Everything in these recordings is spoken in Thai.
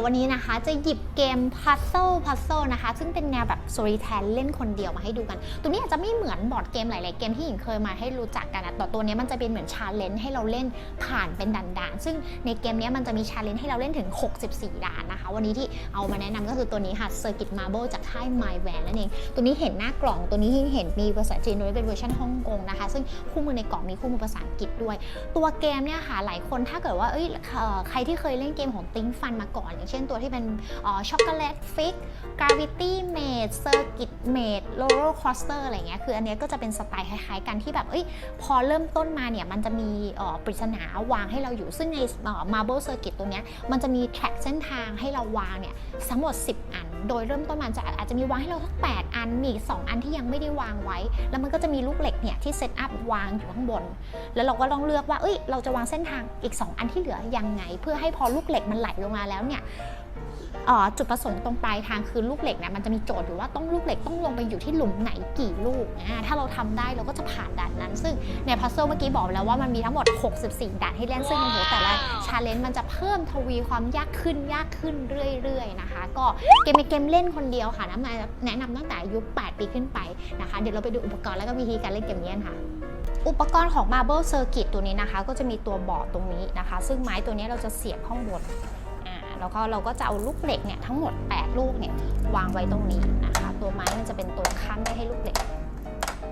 ยววันนี้นะคะ จะหยิบเกม Puzzle Puzzle นะคะ ซึ่งเป็นแนวแบบ Storytell เล่นคนเดียวมาให้ดูกัน ตัวนี้อาจจะไม่เหมือนบอร์ดเกมหลาย ๆ เกมที่หญิงเคยมาให้รู้จักกันนะแต่ตัวนี้มันจะเป็นเหมือนชาเลนจ์ให้เราเล่นผ่านเป็นด่านๆ ซึ่งในเกมนี้มันจะมีชาเลนจ์ให้เราเล่นถึง 64 ด่านนะคะ วันนี้ที่เอามาแนะนำก็คือตัวนี้ค่ะ Circuit Marble จากค่าย My Van นั่นเอง ตัวนี้เห็นหน้ากล่อง ตัวนี้เห็นมีภาษาจีนด้วยเป็นเวอร์ชันฮ่องกงนะคะ ซึ่งคู่มือในกล่องมีคู่มือภาษาอังกฤษด้วย ตัวเกมเนี่ยค่ะหลายคนถ้าเกิดว่าเอ้ยใครที่เคยเล่นเกมของติ้งฟันมาก่อนอย่างเช่นตัวที่เป็นช็อกโกแลตฟิกกราวิตี้เมดเซอร์กิตเมดโรลโลอร์คอสเตอร์อะไรเงี้ยคืออันนี้ก็จะเป็นสไตล์คล้ายๆกันที่แบบเอ้ยพอเริ่มต้นมาเนี่ย มันจะมีปริศนาวางให้เราอยู่ซึ่งในมาร์เบิลเซอร์กิตตัวเนี้ยมันจะมีแทร็กเส้นทางให้เราวางเนี่ยทั้งหมด 10อัน โดยเริ่มต้นมันจะอาจจะมีวางให้เราทั้ง8อันมีอีก2อันที่ยังไม่ได้วางไว้ แล้วมันก็จะมีลูกเหล็กเนี่ยที่เซตอัพวางอยู่ข้างบน แล้วเราก็ต้องเลือกว่าเอ้ยเราจะวางเส้นทางอีก 2 อันที่เหลือยังไง เพื่อให้พอลูกเหล็กมันไหลลงมาแล้วเนี่ย จุดประสงค์ตรงปลายทางคือลูกเหล็กเนี่ยมันจะมีโจทย์อยู่ว่าต้องลูกเหล็กต้องลงไปอยู่ที่หลุมไหนกี่ลูกอ่าถ้าเราทำได้เราก็จะผ่านด่านนั้น ซึ่งในพัซเซิลเมื่อกี้บอกแล้วว่ามันมีทั้งหมด 64 ด่านให้เล่นซึ่งโอ้โหแต่ละชาเลนจ์มันจะเพิ่มทวีความยากขึ้นยากขึ้นเรื่อยๆนะคะ ก็เกมเป็นเกมเล่นคนเดียวค่ะนะมาแนะนำตั้งแต่อายุ8ปีขึ้นไปนะคะ เดี๋ยวเราไปดูอุปกรณ์แล้วก็วิธีการเล่นเกมนี้ค่ะอุปกรณ์ของ Marble Circuit ตัวนี้นะคะ ก็จะมีตัวบอร์ดตรงนี้นะคะ ซึ่งไม้ตัวนี้เราจะเสียบข้างบน แล้วก็เราก็จะเอาลูกเหล็กเนี่ยทั้งหมด 8 ลูกเนี่ยวางไว้ตรงนี้นะคะ ตัวไม้มันจะเป็นตัวค้ำไม่ให้ลูกเหล็ก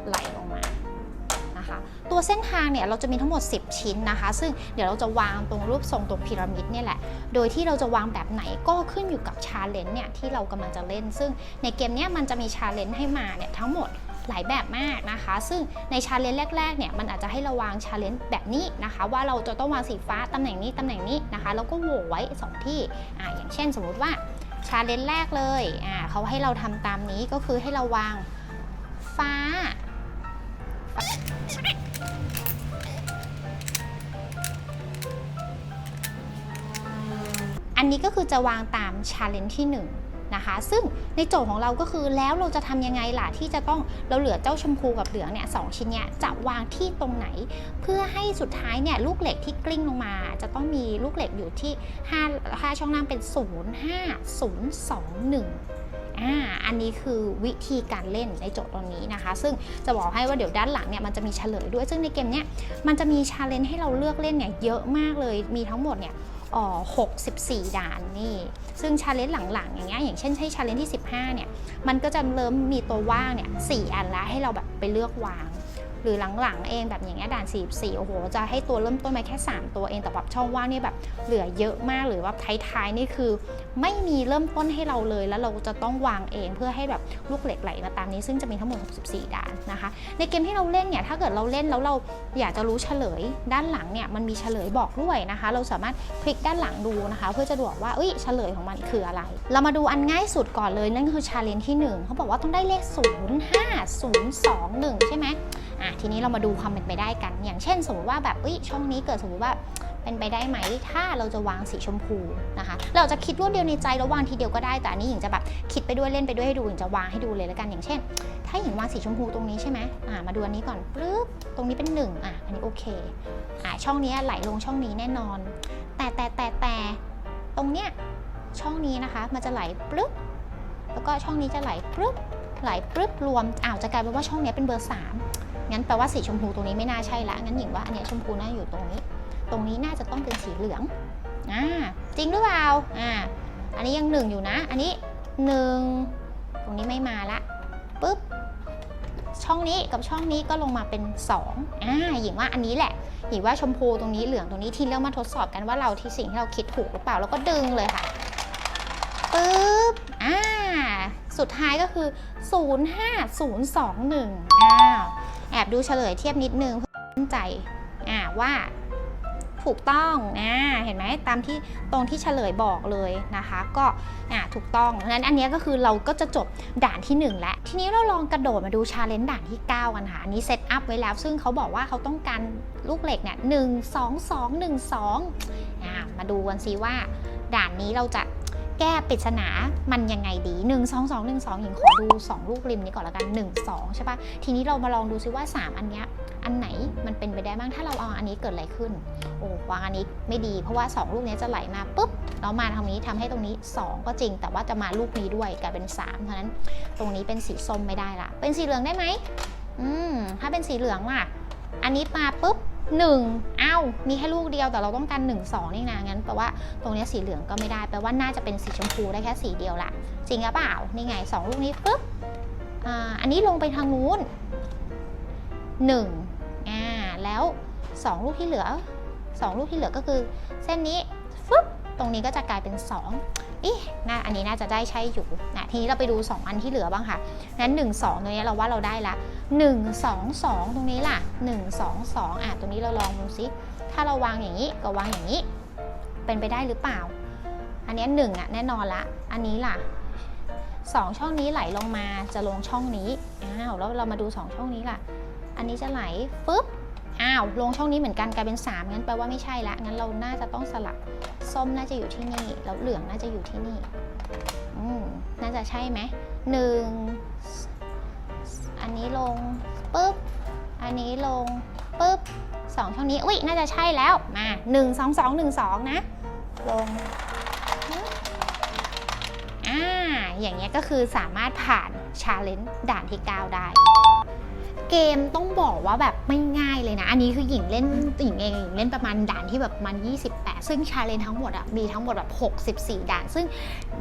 ไหลลงมานะคะ ตัวเส้นทางเนี่ยเราจะมีทั้งหมด 10 ชิ้นนะคะ ซึ่งเดี๋ยวเราจะวางตรงรูปทรงตรงพีระมิดเนี่ยแหละ โดยที่เราจะวางแบบไหนก็ขึ้นอยู่กับชาเลนจ์เนี่ยที่เรากำลังจะเล่น ซึ่งในเกมเนี้ยมันจะมีชาเลนจ์ให้มาเนี่ยทั้งหมด หลายแบบมากนะคะ ซึ่งในชาเลนจ์แรกๆเนี่ยมันอาจจะให้เราวางชาเลนจ์แบบนี้นะคะ ว่าเราจะต้องวางสีฟ้าตำแหน่งนี้ตำแหน่งนี้นะคะแล้วก็โหวไว้ 2 ที่อ่าอย่างเช่นสมมุติว่าชาเลนจ์แรกเลยอ่าเขาให้เราทำตามนี้ก็คือให้เราวางฟ้าอันนี้ก็คือจะวางตามชาเลนจ์ที่ 1 นะคะ ซึ่งในโจทย์ของเราก็คือแล้วเราจะทำยังไงล่ะที่จะต้องเราเหลือเจ้าชมพูกับเหลืองเนี่ยสองชิ้นเนี้ยจะวางที่ตรงไหน เพื่อให้สุดท้ายเนี่ยลูกเหล็กที่กลิ้งลงมา จะต้องมีลูกเหล็กอยู่ที่5 5ช่องล่างเป็น 0 5 0 2 1อ่าอันนี้คือวิธีการเล่นในโจทย์ตรงนี้นะคะ ซึ่งจะบอกให้ว่าเดี๋ยวด้านหลังเนี่ยมันจะมีเฉลยด้วย ซึ่งในเกมเนี้ยมันจะมีชาเลนจ์ให้เราเลือกเล่นเนี่ยเยอะมากเลย มีทั้งหมดเนี่ย 64 ด่านนี่ ซึ่งชาเลนจ์หลังๆ อย่างเงี้ย อย่างเช่นใช่ชาเลนจ์ที่ 15 เนี่ย มันก็จะเริ่มมีตัวว่างเนี่ย4อันแล้วให้เราแบบไปเลือกวาง หรือหลังๆเองแบบอย่างเงี้ยด่าน 44 โอ้โห จะให้ตัวเริ่มต้นมาแค่ 3 ตัวเองแต่แบบช่องว่างนี่แบบเหลือเยอะมากหรือว่าท้ายๆนี่คือ ไม่มีเริ่มต้นให้เราเลย แล้วเราจะต้องวางเองเพื่อให้แบบลูกเหล็กไหลมาตามนี้ ซึ่งจะมีทั้งหมด 64 ด่านนะคะ ในเกมที่เราเล่นเนี่ยถ้าเกิดเราเล่นแล้วเราอยากจะรู้เฉลย ด้านหลังเนี่ยมันมีเฉลยบอกด้วยนะคะ เราสามารถคลิกด้านหลังดูนะคะ เพื่อจะดูว่าเอ้ยเฉลยของมันคืออะไร เรามาดูอันง่ายสุดก่อนเลยนั่นคือชาเลนจ์ที่1เขาบอกว่าต้องได้เลข 0 5 0 2 1 ใช่ไหม อะทีนี้เรามาดูความเป็นไปได้กัน อย่างเช่น สมมติว่าแบบเอ้ยช่องนี้เกิดสมมติว่าเป็นไปได้ไหม ถ้าเราจะวางสีชมพูนะคะ เราจะคิดรวดเดียวในใจแล้ววางทีเดียวก็ได้ แต่อันนี้หญิงจะแบบคิดไปด้วยเล่นไปด้วยให้ดูหญิงจะวางให้ดูเลยแล้วกัน อย่างเช่น ถ้าหญิงวางสีชมพูตรงนี้ใช่ไหมอ่ามาดูอันนี้ก่อนปึ๊บตรงนี้เป็น1อะอันนี้โอเคอ่าช่องนี้ไหลลงช่องนี้แน่นอน แต่แต่แต่แต่ตรงเนี้ยช่องนี้นะคะมันจะไหลปึ๊บแล้วก็ช่องนี้จะไหลปึ๊บไหลปึ๊บรวมอ้าวจะกลายเป็นว่าช่องนี้เป็นเบอร์ 3 งั้นแปลว่าสีชมพูตรงนี้ไม่น่าใช่ละ งั้นหญิงว่าอันเนี้ยชมพูน่าอยู่ตรงนี้ ตรงนี้น่าจะต้องเป็นสีเหลืองอ่าจริงหรือเปล่าอ่าอันนี้ยังหนึ่งอยู่นะ อันนี้หนึ่งตรงนี้ไม่มาละปุ๊บช่องนี้กับช่องนี้ก็ลงมาเป็น2อ่าหญิงว่าอันนี้แหละหญิงว่าชมพูตรงนี้เหลืองตรงนี้ที่เรามาทดสอบกันว่าเราที่สิ่งที่เราคิดถูกหรือเปล่าแล้วก็ดึงเลยค่ะปึ๊บอ่าสุดท้ายก็คือ 05021อ้าวแอบ ดูเฉลยเทียบนิดนึงเพื่อมั่นใจว่าถูกต้องอ่าเห็นไหมตามที่ตรงที่เฉลยบอกเลยนะคะ ก็อ่าถูกต้องนั้นอันนี้ก็คือเราก็จะจบด่านที่ 1 แล้ว ทีนี้เราลองกระโดดมาดูชาเลนจ์ด่านที่ 9 กันค่ะอันนี้เซตอัพไว้แล้ว ซึ่งเขาบอกว่าเขาต้องการลูกเหล็กเนี่ยหนึ่งสองสองหนึ่งสองอ่ามาดูกันซิว่าด่านนี้เราจะ แก้ปริศนามันยังไงดี 1 2 2 1 2หญิงขอดู 2 ลูกริมนี้ก่อนละกัน 1 2 ใช่ปะทีนี้เรามาลองดูซิว่า 3 อันเนี้ยอันไหนมันเป็นไปได้บ้างถ้าเราเอาอันนี้เกิดอะไรขึ้น โอ้วางอันนี้ไม่ดีเพราะว่า 2 ลูกนี้จะไหลมาปุ๊บแล้วมาทางนี้ทำให้ตรงนี้ 2 ก็จริง แต่ว่าจะมาลูกนี้ด้วยกลายเป็น 3 เพราะฉะนั้นตรงนี้เป็นสีส้มไม่ได้ละเป็นสีเหลืองได้ไหมอืมถ้าเป็นสีเหลืองล่ะ อันนี้มาปุ๊บ หนึ่งอ้าวมีแค่ลูกเดียวแต่เราต้องการหนึ่งสองนี่นะงั้นแปลว่าตรงนี้สีเหลืองก็ไม่ได้แปลว่าน่าจะเป็นสีชมพูได้แค่สีเดียวละจริงหรือเปล่านี่ไงสองลูกนี้ปุ๊บออันนี้ลงไปทางนู้นหนึ่งอ่าแล้วสองลูกที่เหลือสองลูกที่เหลือก็คือ เส้นนี้ฟึ๊บตรงนี้ก็จะกลายเป็นส อีน่าอันนี้น่าจะได้ใช่อยู่นะทีนี้เราไปดู 2 อันที่เหลือบ้างค่ะนั้น 1 2 ตรงนี้เราว่าเราได้ละ 1 2 2 ตรงนี้ล่ะ 1 2 2อะตรงนี้เราลองดูซิ ถ้าเราวางอย่างนี้ก็วางอย่างนี้ เป็นไปได้หรือเปล่า อันนี้หนึ่งอะแน่นอนละ อันนี้ล่ะสองช่องนี้ไหลลงมาจะลงช่องนี้อ้าวแล้วเรามาดูสองช่องนี้ล่ะ อันนี้จะไหลปุ๊บ อ้าวลงช่องนี้เหมือนกันกลายเป็น3งั้นแปลว่าไม่ใช่ละงั้นเราน่าจะต้องสลับส้มน่าจะอยู่ที่นี่แล้วเหลืองน่าจะอยู่ที่นี่อืมน่าจะใช่ไหมหนึ่งอันนี้ลงปุ๊บอันนี้ลงปุ๊บสองช่องนี้อุ้ยน่าจะใช่แล้วมา1 2 2 1 2นะลงอ่าอย่างเงี้ยก็คือสามารถผ่านชาเลนจ์ด่านที่ 9 ได้ เกมต้องบอกว่าแบบไม่ง่ายเลยนะ อันนี้คือหญิงเล่นหญิงเองหญิงเล่นประมาณด่านที่แบบมัน 28 ซึ่งชาเลนจ์ทั้งหมดอะมีทั้งหมดแบบ 64 ด่าน ซึ่ง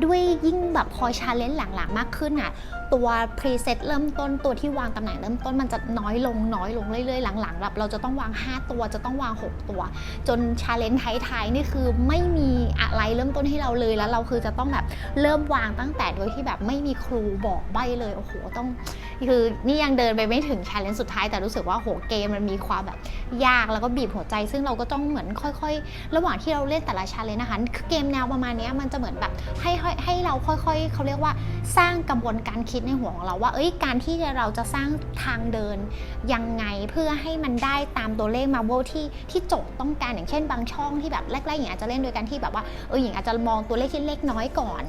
ด้วยยิ่งแบบพอชาเลนจ์หลังๆ มากขึ้นอะตัวพรีเซตเริ่มต้นตัวที่วางตำแหน่งเริ่มต้นมันจะน้อยลงน้อยลงเรื่อยๆ หลังๆแบบเราจะต้องวาง 5 ตัวจะต้องวาง 6 ตัว จนชาเลนจ์ท้ายๆนี่คือไม่มีอะไรเริ่มต้นให้เราเลยแล้วเราคือจะต้องแบบเริ่มวางตั้งแต่โดยที่แบบไม่มีครูบอกใบเลยโอ้โหต้องคือนี่ยังเดินไปไม่ถึงชาเลนจ์สุดท้ายแต่รู้สึกว่าโหเกมมันมีความแบบยากแล้วก็บีบหัวใจ ซึ่งเราก็ต้องเหมือนค่อย ๆ ระหว่างที่เราเล่นแต่ละชาเลนจ์นะคะคือเกมแนวประมาณนี้มันจะเหมือนแบบให้ให้เราค่อยๆเขาเรียกว่าสร้างกระบวนการคิดในหัวของเราว่า เอ้ยการที่เราจะสร้างทางเดินยังไงเพื่อให้มันได้ตามตัวเลขมาโบที่ที่โจทย์ต้องการอย่างเช่นบางช่องที่แบบแรกๆอย่างอาจจะเล่นโดยการที่แบบว่าเอออย่างอาจจะมองตัวเลขที่เล็กน้อยก่อน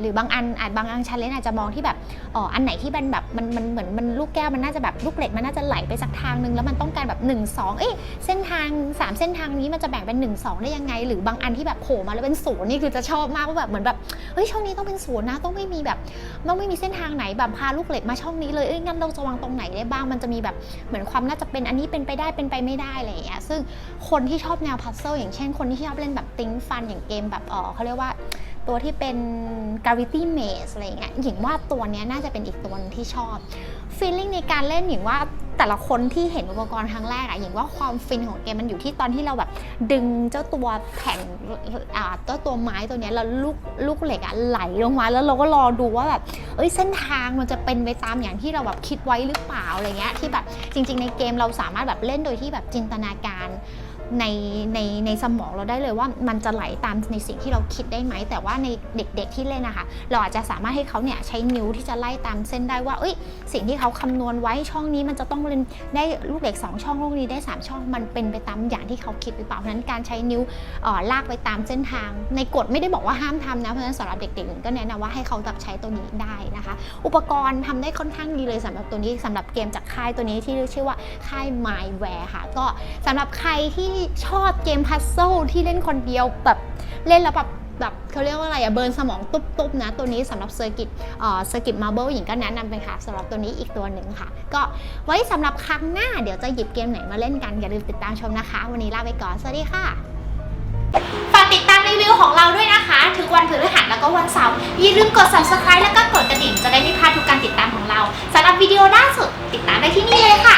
หรือบางอันอาจบางอันชาเลนจ์อาจจะมองที่แบบอ๋ออันไหนที่มันแบบมันมันเหมือนมันลูกแก้วมันน่าจะแบบลูกเหล็กมันน่าจะไหลไปสักทางนึงแล้วมันต้องการแบบ 1 2 เอ้ยเส้นทาง 3 เส้นทางนี้มันจะแบ่งเป็น 1 2 ได้ยังไง หรือบางอันที่แบบโผล่มาแล้วเป็นศูนย์นี่คือจะชอบมากว่าแบบเหมือนแบบเฮ้ยช่องนี้ต้องเป็นศูนย์นะต้องไม่มีแบบต้องไม่มีเส้นทางไหนแบบพาลูกเหล็กมาช่องนี้เลยเอ้ยงั้นเราจะวางตรงไหนได้บ้างมันจะมีแบบเหมือนความน่าจะเป็นอันนี้เป็นไปได้เป็นไปไม่ได้อะไรอย่างเงี้ยซึ่งคนที่ชอบแนวพัซเซิลอย่างเช่น คนที่ชอบเล่นแบบติ้งฟันอย่างเกมแบบเออเขาเรียกว่า ตัวที่เป็น gravity maze อะไรเงี้ยหญิงว่าตัวนี้น่าจะเป็นอีกตัวนึงที่ชอบ feeling ในการเล่นหญิงว่าแต่ละคนที่เห็นอุปกรณ์ครั้งแรกอะหญิงว่าความฟินของเกมมันอยู่ที่ตอนที่เราแบบดึงเจ้าตัวแผ่นอ่าเจ้าตัวไม้ตัวนี้แล้วลูกลูกเหล็กอะไหลลงมาแล้วเราก็รอดูว่าแบบเอ้ยเส้นทางมันจะเป็นไปตามอย่างที่เราแบบคิดไว้หรือเปล่าอะไรเงี้ยที่แบบจริง ๆ ในเกมเราสามารถแบบเล่นโดยที่แบบจินตนาการ ในในในสมองเราได้เลยว่ามันจะไหลตามในสิ่งที่เราคิดได้ไหม แต่ว่าในเด็กๆที่เล่นนะคะ เราอาจจะสามารถให้เขาเนี่ยใช้นิ้วที่จะไล่ตามเส้นได้ว่าเอ้ยสิ่งที่เขาคำนวณไว้ช่องนี้มันจะต้องเล่นได้ลูกเหล็ก 2 ช่องลูกนี้ได้ 3 ช่องมันเป็นไปตามอย่างที่เขาคิดหรือเปล่าเพราะฉะนั้นการใช้นิ้วออลากไปตามเส้นทาง ในกฎไม่ได้บอกว่าห้ามทำนะเพราะฉะนั้นสำหรับเด็กๆก็แนะนำว่าให้เขาแบบใช้ตัวนี้ได้นะคะ อุปกรณ์ทำได้ค่อนข้างดีเลยสำหรับตัวนี้สำหรับเกมจากค่ายตัวนี้ที่ชื่อว่าค่าย MyWare ค่ะ ก็สำหรับใครที่ชอบเกมพัซเซิที่เล่นคนเดียวแบบเล่นแล้วแบบแบบเขาเรียกว่าอะไรอะเบิร์นสมองตุบๆนะ ตัวนี้สำหรับเซอร์กิตเอ่อเซอร์กิตมาร์เบิลหญิงก็แนะนำเป็นค่ะสำหรับตัวนี้อีกตัวหนึ่งค่ะ ก็ไว้สำหรับครั้งหน้าเดี๋ยวจะหยิบเกมไหนมาเล่นกัน อย่าลืมติดตามชมนะคะ วันนี้ลาไปก่อน สวัสดีค่ะ ฝากติดตามรีวิวของเราด้วยนะคะ ถึงวันพฤหัสแล้วก็วันเสาร์อย่าลืมกด subscribe แล้วก็กดกระดิ่งจะได้ไม่พลาดทุกการติดตามของเราสำหรับวิดีโอล่าสุดติดตามได้ที่นี่เลยค่ะ